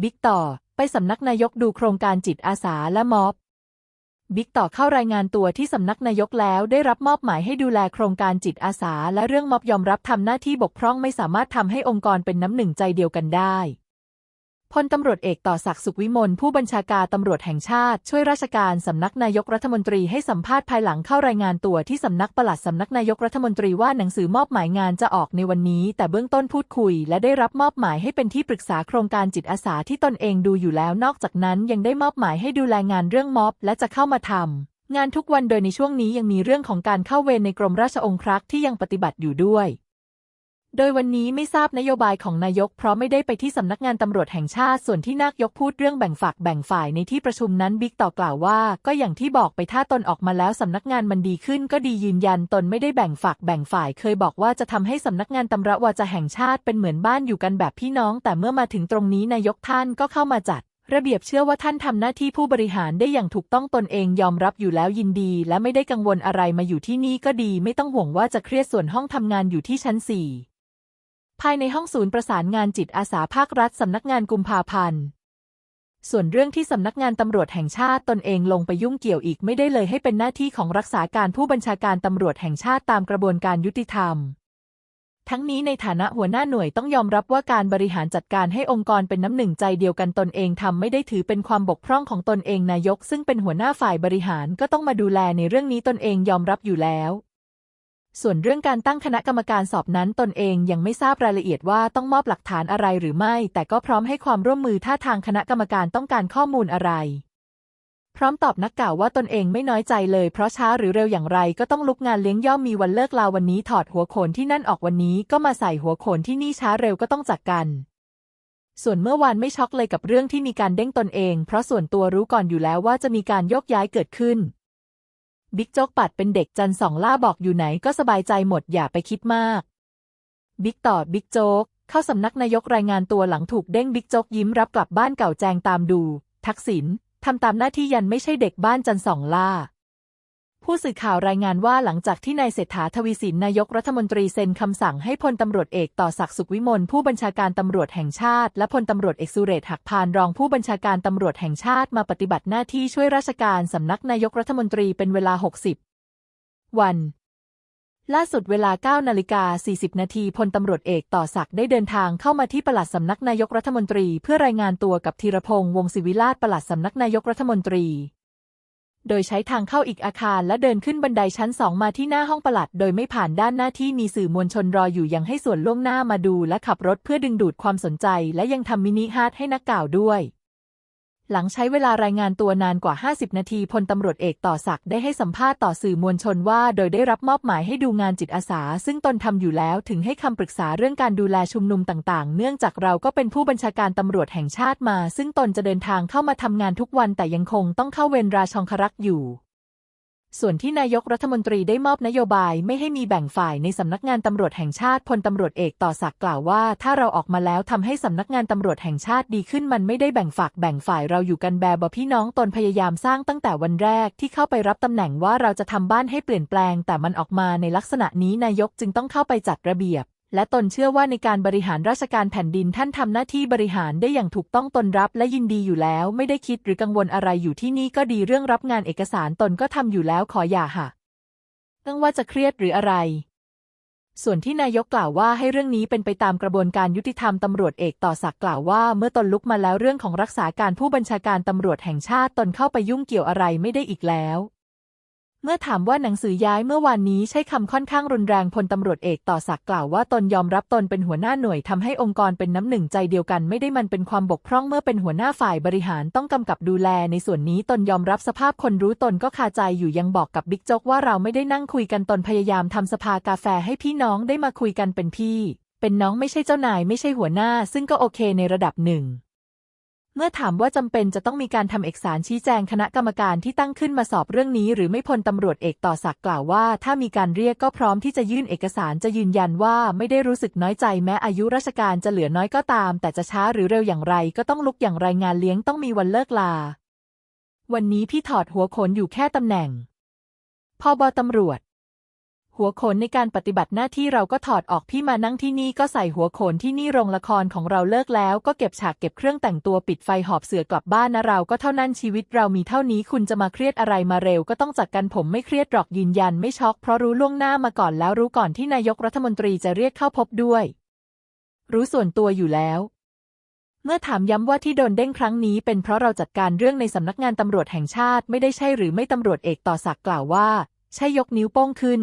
บิ๊กต่อ ไปสำนักนายกดูโครงการจิตอาสาและม็อบบิ๊กต่อเข้ารายงานตัวที่สำนักนายกแล้วได้รับมอบหมายให้ดูแลโครงการจิตอาสา และเรื่องม็อบยอมรับทำหน้าที่บกพร่องไม่สามารถทำให้องค์กรเป็นน้ำหนึ่งใจเดียวกันได้ พลตำรวจเอกต่อศักดิ์สุขวิมลผู้บัญชาการตำรวจแห่งชาติ ช่วยราชการสำนักนายกรัฐมนตรีให้สัมภาษณ์ภายหลังเข้ารายงานตัวที่สำนักปลัดสำนักนายกรัฐมนตรีว่าหนังสือมอบหมายงานจะออกในวันนี้ แต่เบื้องต้นพูดคุย และได้รับมอบหมายให้เป็นที่ปรึกษาโครงการจิตอาสาที่ตนเองดูอยู่แล้วนอกจากนั้นยังได้มอบหมายให้ดูแลงานเรื่องม็อบ และจะเข้ามาทำงานทุกวันโดยในช่วงนี้ยังมีเรื่องของการเข้าเวรในกรมราชองครักษ์ที่ยังปฏิบัติอยู่ด้วย โดยวันนี้ไม่ทราบนโยบายของนายกเพราะไม่ได้ไปที่สำนักงานตำรวจแห่งชาติส่วนที่นายกพูดเรื่องแบ่งฝักแบ่งฝ่ายในที่ประชุมนั้นบิ๊กต่อกล่าวว่า ก็อย่างที่บอกไปถ้าตนออกมาแล้วสำนักงานมันดีขึ้น ก็ดียืนยันตนไม่ได้แบ่งฝักแบ่งฝ่าย เคยบอกว่าจะทำให้สำนักงานตำรวจแห่งชาติเป็นเหมือนบ้านอยู่กันแบบพี่น้อง แต่เมื่อมาถึงตรงนี้นายกท่านก็เข้ามาจัดระเบียบเชื่อว่าท่านทำหน้าที่ผู้บริหารได้อย่างถูกต้องตนเองยอมรับอยู่แล้วยินดี และไม่ได้กังวลอะไรมาอยู่ที่นี่ก็ดี ไม่ต้องห่วงว่าจะเครียดส่วนห้องทำงานอยู่ที่ชั้นสี่ ภายในห้องศูนย์ประสานงานจิตอาสาภาครัฐสำนักงานกุมภาพันธ์ ส่วนเรื่องที่สำนักงานตำรวจแห่งชาติตนเองลงไปยุ่งเกี่ยวอีกไม่ได้เลยให้เป็นหน้าที่ของรักษาการผู้บัญชาการตำรวจแห่งชาติตามกระบวนการยุติธรรม ทั้งนี้ในฐานะหัวหน้าหน่วยต้องยอมรับว่าการบริหารจัดการให้องค์กรเป็นน้ำหนึ่งใจเดียวกันตนเองทำไม่ได้ถือเป็นความบกพร่องของตนเองนายก ซึ่งเป็นหัวหน้าฝ่ายบริหารก็ต้องมาดูแลในเรื่องนี้ตนเองยอมรับอยู่แล้ว ส่วนเรื่องการตั้งคณะกรรมการสอบนั้นตนเองยังไม่ทราบรายละเอียดว่าต้องมอบหลักฐานอะไรหรือไม่ แต่ก็พร้อมให้ความร่วมมือถ้าทางคณะกรรมการต้องการข้อมูลอะไร พร้อมตอบนักกล่าวว่าตนเองไม่น้อยใจเลย เพราะช้าหรือเร็วอย่างไรก็ต้องลุกงานเลี้ยงย่อมมีวันเลิกลาวันนี้ถอดหัวโขนที่นั่นออกวันนี้ก็มาใส่หัวโขนที่นี่ช้าเร็วก็ต้องจักกันส่วนเมื่อวานไม่ช็อกเลยกับเรื่องที่มีการเด้งตนเอง เพราะส่วนตัวรู้ก่อนอยู่แล้วว่าจะมีการยกย้ายเกิดขึ้น บิ๊กโจ๊กปัดเป็นเด็กจันสองล่าบอกอยู่ไหนก็สบายใจหมดอย่าไปคิดมาก บิ๊กต่อบิ๊กโจ๊กเข้าสำนักนายกรายงานตัวหลังถูกเด้งบิ๊กโจ๊กยิ้มรับกลับบ้านเก่าแจงตามดู ทักษิณทำตามหน้าที่ยันไม่ใช่เด็กบ้านจันสองล่า ผู้สื่อข่าวรายงานว่าหลังจากที่นายเศรษฐาทวีสินนายกรัฐมนตรีเซ็นคำสั่งให้พลตำรวจเอกต่อศักดิ์สุขวิมลผู้บัญชาการตำรวจแห่งชาติ และพลตำรวจเอกสุเรศหักพานรองผู้บัญชาการตำรวจแห่งชาติมาปฏิบัติหน้าที่ช่วยราชการสำนักนายกรัฐมนตรีเป็นเวลา 60 วัน ล่าสุดเวลา9นาฬิกา40 นาทีพลตำรวจเอกต่อศักดิ์ได้เดินทางเข้ามาที่ปลัดสำนักนายกรัฐมนตรี เพื่อรายงานตัวกับธีรพงษ์วงศิวิลาศปลัดสำนักนายกรัฐมนตรี โดยใช้ทางเข้าอีกอาคารและเดินขึ้นบันไดชั้นสองมาที่หน้าห้องประหลัด โดยไม่ผ่านด้านหน้าที่มีสื่อมวลชนรออยู่ยังให้ส่วนล่วงหน้ามาดูและขับรถเพื่อดึงดูดความสนใจ และยังทำมินิฮาร์ดให้นักก่าวด้วย หลังใช้เวลารายงานตัวนานกว่า 50 นาทีพลตำรวจเอกต่อศักดิ์ได้ให้สัมภาษณ์ต่อสื่อมวลชนว่า โดยได้รับมอบหมายให้ดูงานจิตอาสา ซึ่งตนทำอยู่แล้วถึงให้คำปรึกษาเรื่องการดูแลชุมนุมต่างๆ เนื่องจากเราก็เป็นผู้บัญชาการตำรวจแห่งชาติมา ซึ่งตนจะเดินทางเข้ามาทำงานทุกวันแต่ยังคงต้องเข้าเวรราชองครักษ์อยู่ ส่วนที่นายกรัฐมนตรีได้มอบนโยบายไม่ให้มีแบ่งฝ่ายในสำนักงานตำรวจแห่งชาติพลตำรวจเอกต่อศักดิ์กล่าวว่า ถ้าเราออกมาแล้วทำให้สำนักงานตำรวจแห่งชาติดีขึ้นมันไม่ได้แบ่งฝักแบ่งฝ่ายเราอยู่กันแบบพี่น้องตนพยายามสร้างตั้งแต่วันแรกที่เข้าไปรับตำแหน่งว่าเราจะทำบ้านให้เปลี่ยนแปลง แต่มันออกมาในลักษณะนี้นายกจึงต้องเข้าไปจัดระเบียบ และตนเชื่อว่าในการบริหารราชการแผ่นดินท่านทำหน้าที่บริหารได้อย่างถูกต้องตนรับและยินดีอยู่แล้ว ไม่ได้คิดหรือกังวลอะไรอยู่ที่นี่ก็ดีเรื่องรับงานเอกสารตนก็ทำอยู่แล้วขออย่าค่ะตั้งว่าจะเครียดหรืออะไร ส่วนที่นายกกล่าวว่าให้เรื่องนี้เป็นไปตามกระบวนการยุติธรรมตำรวจเอกต่อศักกล่าวว่า เมื่อตนลุกมาแล้วเรื่องของรักษาการผู้บัญชาการตำรวจแห่งชาติตนเข้าไปยุ่งเกี่ยวอะไรไม่ได้อีกแล้ว เมื่อถามว่าหนังสือย้ายเมื่อวานนี้ใช้คำค่อนข้างรุนแรงพลตำรวจเอกต่อศักดิ์กล่าวว่าตนยอมรับตนเป็นหัวหน้าหน่วยทำให้องค์กรเป็นน้ำหนึ่งใจเดียวกันไม่ได้มันเป็นความบกพร่องเมื่อเป็นหัวหน้าฝ่ายบริหารต้องกำกับดูแล ในส่วนนี้ตนยอมรับสภาพคนรู้ตนก็คาใจอยู่ยังบอกกับบิ๊กโจ๊กว่าเราไม่ได้นั่งคุยกันตนพยายามทำสภากาแฟให้พี่น้องได้มาคุยกันเป็นพี่ เป็นน้องไม่ใช่เจ้านายไม่ใช่หัวหน้า ซึ่งก็โอเคในระดับหนึ่ง เมื่อถามว่าจำเป็นจะต้องมีการทำเอกสารชี้แจงคณะกรรมการที่ตั้งขึ้นมาสอบเรื่องนี้ หรือไม่พลตำรวจเอกต่อศักกล่าวว่า ถ้ามีการเรียกก็พร้อมที่จะยื่นเอกสารจะยืนยันว่าไม่ได้รู้สึกน้อยใจแม้อายุราชการจะเหลือน้อยก็ตาม แต่จะช้าหรือเร็วอย่างไรก็ต้องลุกอย่างไรงานเลี้ยงต้องมีวันเลิกลา วันนี้พี่ถอดหัวโขนอยู่แค่ตำแหน่งพอบอตำรวจ หัวโขนในการปฏิบัติหน้าที่เราก็ถอดออกพี่มานั่งที่นี่ก็ใส่หัวโขนที่นี่โรงละครของเราเลิกแล้วก็เก็บฉากเก็บเครื่องแต่งตัวปิดไฟหอบเสือกลับบ้านนะเราก็เท่านั้นชีวิตเรามีเท่านี้คุณจะมาเครียดอะไรมาเร็วก็ต้องจัดกันผมไม่เครียดหรอกยืนยันไม่ช็อกเพราะรู้ล่วงหน้ามาก่อนแล้วรู้ก่อนที่นายกรัฐมนตรีจะเรียกเข้าพบด้วย รู้ส่วนตัวอยู่แล้วเมื่อถามย้ำว่าที่โดนเด้งครั้งนี้เป็นเพราะเราจัดการเรื่องในสำนักงานตำรวจแห่งชาติไม่ได้ใช่หรือไม่ตำรวจเอกต่อศักกล่าวว่า ใช่ยกนิ้วโป้งขึ้น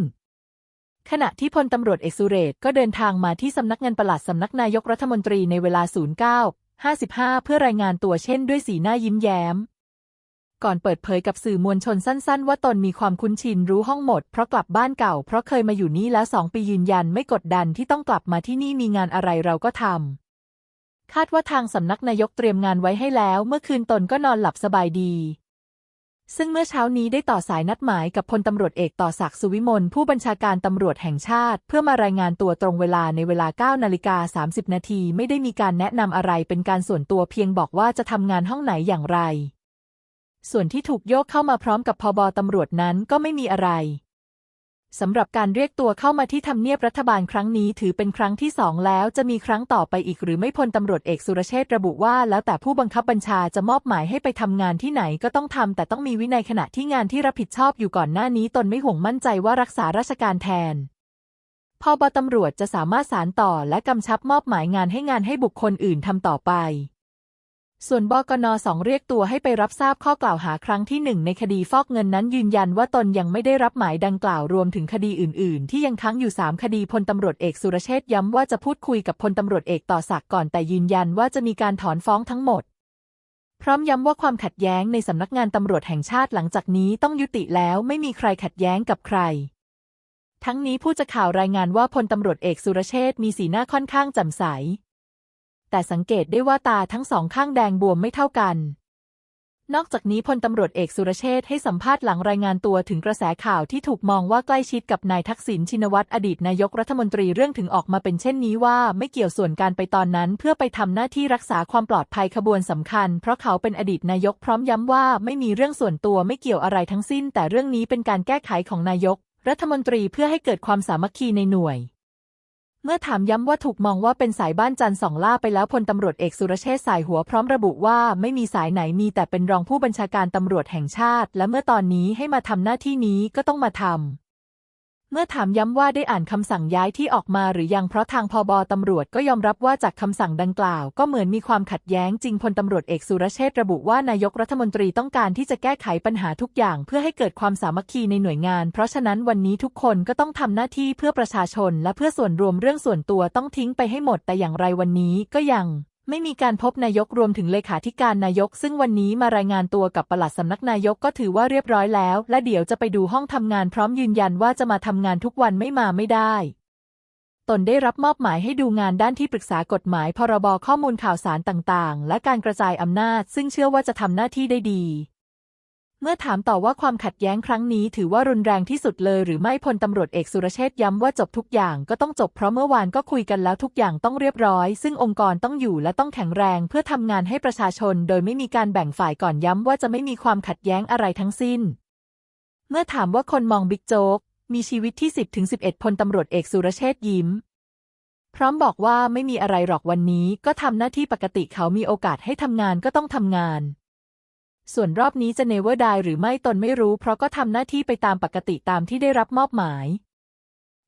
ขณะที่พลตำรวจเอกสุเรศก็เดินทางมาที่สำนักงานปลัดสำนักนายกรัฐมนตรีในเวลา 09 55 เพื่อรายงานตัวเช่นด้วยสีหน้ายิ้มแย้ม ก่อนเปิดเผยกับสื่อมวลชนสั้น ๆ ว่าตนมีความคุ้นชินรู้ห้องหมด เพราะกลับบ้านเก่า เพราะเคยมาอยู่นี่แล้วสองปียืนยันไม่กดดันที่ต้องกลับมาที่นี่มีงานอะไรเราก็ทำคาดว่าทางสำนักนายกเตรียมงานไว้ให้แล้ว เมื่อคืนตนก็นอนหลับสบายดี ซึ่งเมื่อเช้านี้ได้ต่อสายนัดหมายกับพลตำรวจเอกต่อศักดิ์สุวิมลผู้บัญชาการตำรวจแห่งชาติ เพื่อมารายงานตัวตรงเวลาในเวลา 9 นาฬิกา 30 นาทีไม่ได้มีการแนะนำอะไรเป็นการส่วนตัวเพียงบอกว่าจะทำงานห้องไหนอย่างไร ส่วนที่ถูกโยกเข้ามาพร้อมกับพบตำรวจนั้นก็ไม่มีอะไร สำหรับการเรียกตัวเข้ามาที่ทำเนียบรัฐบาลครั้งนี้ถือเป็นครั้งที่สองแล้ว จะมีครั้งต่อไปอีกหรือไม่พลตำรวจเอกสุรเชษระบุว่า แล้วแต่ผู้บังคับบัญชาจะมอบหมายให้ไปทำงานที่ไหนก็ต้องทำแต่ต้องมีวินัยขณะที่งานที่รับผิดชอบอยู่ก่อนหน้านี้ตนไม่ห่วงมั่นใจว่ารักษาราชการแทนพอบตำรวจจะสามารถสารต่อและกำชับมอบหมายงานให้งานให้บุคคลอื่นทำต่อไป ส่วนบกนสองเรียกตัวให้ไปรับทราบข้อกล่าวหาครั้งที่หนึ่งในคดีฟอกเงินนั้นยืนยันว่าตนยังไม่ได้รับหมายดังกล่าวรวมถึงคดีอื่น ๆ ที่ยังค้างอยู่สามคดีพลตำรวจเอกสุรเชษย้ำว่าจะพูดคุยกับพลตำรวจเอกต่อศักก่อนแต่ยืนยันว่าจะมีการถอนฟ้องทั้งหมด พร้อมย้ำว่าความขัดแย้งในสำนักงานตำรวจแห่งชาติหลังจากนี้ต้องยุติแล้วไม่มีใครขัดแย้งกับใครทั้งนี้ผู้จะข่าวรายงานว่าพลตำรวจเอกสุรเชษมีสีหน้าค่อนข้างแจ่มใส แต่สังเกตได้ว่าตาทั้งสองข้างแดงบวมไม่เท่ากัน นอกจากนี้พลตำรวจเอกสุรเชษให้สัมภาษณ์หลังรายงานตัวถึงกระแสข่าวที่ถูกมองว่าใกล้ชิดกับนายทักษิณชินวัตรอดีตนายกรัฐมนตรีเรื่องถึงออกมาเป็นเช่นนี้ว่าไม่เกี่ยวส่วนการไปตอนนั้น เพื่อไปทำหน้าที่รักษาความปลอดภัยขบวนสำคัญ เพราะเขาเป็นอดีตนายกพร้อมย้ำว่าไม่มีเรื่องส่วนตัวไม่เกี่ยวอะไรทั้งสิ้น แต่เรื่องนี้เป็นการแก้ไขของนายก รัฐมนตรีเพื่อให้เกิดความสามัคคีในหน่วย เมื่อถามย้ำว่าถูกมองว่าเป็นสายบ้านจันทร์สองล่าไปแล้วพลตำรวจเอกสุรเชษสายหัวพร้อมระบุว่าไม่มีสายไหนมีแต่เป็นรองผู้บัญชาการตำรวจแห่งชาติ และเมื่อตอนนี้ให้มาทำหน้าที่นี้ก็ต้องมาทำ เมื่อถามย้ำว่าได้อ่านคำสั่งย้ายที่ออกมาหรือยังเพราะทางพบตำรวจก็ยอมรับว่าจากคำสั่งดังกล่าว ก็เหมือนมีความขัดแย้งจริงพลตำรวจเอกสุรเชษระบุว่านายกรัฐมนตรีต้องการที่จะแก้ไขปัญหาทุกอย่าง เพื่อให้เกิดความสามัคคีในหน่วยงาน เพราะฉะนั้นวันนี้ทุกคนก็ต้องทำหน้าที่เพื่อประชาชน และเพื่อส่วนรวมเรื่องส่วนตัวต้องทิ้งไปให้หมดแต่อย่างไรวันนี้ก็ยัง ไม่มีการพบนายกรวมถึงเลขาธิการนายก ซึ่งวันนี้มารายงานตัวกับปลัดสำนักนายกก็ถือว่าเรียบร้อยแล้ว และเดี๋ยวจะไปดูห้องทำงานพร้อมยืนยันว่าจะมาทำงานทุกวันไม่มาไม่ได้ ตนได้รับมอบหมายให้ดูงานด้านที่ปรึกษากฎหมายพรบข้อมูลข่าวสารต่างๆ และการกระจายอำนาจ ซึ่งเชื่อว่าจะทำหน้าที่ได้ดี เมื่อถามต่อว่าความขัดแย้งครั้งนี้ถือว่ารุนแรงที่สุดเลยหรือไม่พลตำรวจเอกสุรเชษย้ำว่าจบทุกอย่างก็ต้องจบเพราะเมื่อวานก็คุยกันแล้วทุกอย่างต้องเรียบร้อย ซึ่งองค์กรต้องอยู่และต้องแข็งแรงเพื่อทำงานให้ประชาชน โดยไม่มีการแบ่งฝ่ายก่อนย้ำว่าจะไม่มีความขัดแย้งอะไรทั้งสิ้น เมื่อถามว่าคนมองบิ๊กโจ๊กมีชีวิตที่ 10ถึง11พลตำรวจเอกสุรเชษยิ้ม พร้อมบอกว่าไม่มีอะไรหรอกวันนี้ ก็ทำหน้าที่ปกติเขามีโอกาสให้ทำงานก็ต้องทำงาน ส่วนรอบนี้จะเนเวอร์ไดหรือไม่ตนไม่รู้ เพราะก็ทำหน้าที่ไปตามปกติตามที่ได้รับมอบหมาย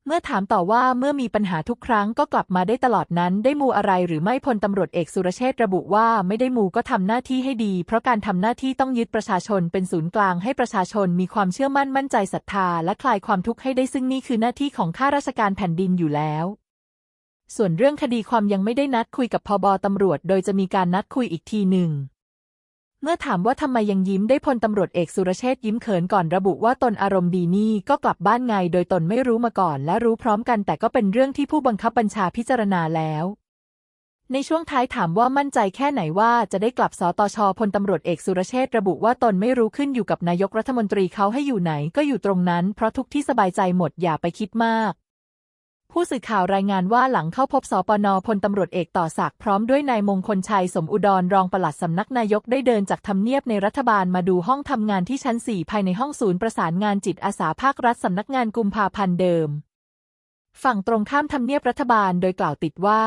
เมื่อถามต่อว่าเมื่อมีปัญหาทุกครั้งก็กลับมาได้ตลอดนั้นได้มูอะไรหรือไม่พลตำรวจเอกสุรเชษระบุว่าไม่ได้มูก็ทำหน้าที่ให้ดี เพราะการทำหน้าที่ต้องยึดประชาชนเป็นศูนย์กลางให้ประชาชนมีความเชื่อมั่นมั่นใจศรัทธา และคลายความทุกข์ให้ได้ซึ่งนี่คือหน้าที่ของข้าราชการแผ่นดินอยู่แล้วส่วนเรื่องคดีความยังไม่ได้นัดคุยกับพบตำรวจ โดยจะมีการนัดคุยอีกทีหนึ่ง เมื่อถามว่าทำไมยังยิ้มได้พลตำรวจเอกสุรเชษยิ้มเขินก่อนระบุว่าตนอารมณ์ดีนี่ก็กลับบ้านไงโดยตนไม่รู้มาก่อนและรู้พร้อมกันแต่ก็เป็นเรื่องที่ผู้บังคับบัญชาพิจารณาแล้ว ในช่วงท้ายถามว่ามั่นใจแค่ไหนว่าจะได้กลับสตชพลตำรวจเอกสุรเชษระบุว่าตนไม่รู้ขึ้นอยู่กับนายกรัฐมนตรีเขาให้อยู่ไหนก็อยู่ตรงนั้น เพราะทุกที่สบายใจหมดอย่าไปคิดมาก ผู้สื่อข่าวรายงานว่าหลังเข้าพบสปนพลตำรวจเอกต่อศักดิ์พร้อมด้วยนายมงคลชัยสมอุดรรองปลัดสำนักนายกได้เดินจากทำเนียบในรัฐบาลมาดูห้องทำงานที่ชั้น 4 ภายในห้องศูนย์ประสานงานจิตอาสาภาครัฐสำนักงานกุมภาพันธ์เดิม ฝั่งตรงข้ามทำเนียบรัฐบาลโดยกล่าวติดว่า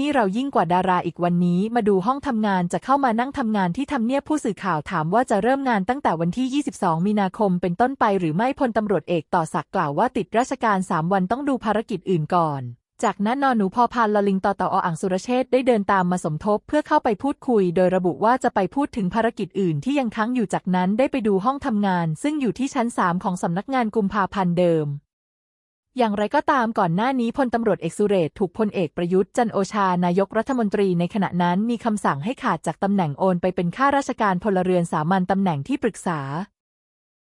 นี่เรายิ่งกว่าดาราอีกวันนี้มาดูห้องทำงานจะเข้ามานั่งทำงานที่ทำเนียบผู้สื่อข่าวถามว่าจะเริ่มงานตั้งแต่วันที่ 22 มีนาคมเป็นต้นไปหรือไม่พลตำรวจเอกต่อศักกล่าวว่าติดราชการ 3 วันต้องดูภารกิจอื่นก่อน จากนั้นนอนหนูพอพานลลิงต่อต่ออ่างสุรเชษฐ์ได้เดินตามมาสมทบเพื่อเข้าไปพูดคุย โดยระบุว่าจะไปพูดถึงภารกิจอื่นที่ยังค้างอยู่จากนั้นได้ไปดูห้องทำงาน ซึ่งอยู่ที่ชั้น 3 ของสำนักงานกุมภาพันธ์เดิม อย่างไรก็ตามก่อนหน้านี้พลตำรวจเอกสุเรศถูกพลเอกประยุทธ์จันโอชานายกรัฐมนตรีในขณะนั้นมีคำสั่งให้ขาดจากตำแหน่งโอนไปเป็นข้าราชการพลเรือนสามัญตำแหน่งที่ปรึกษา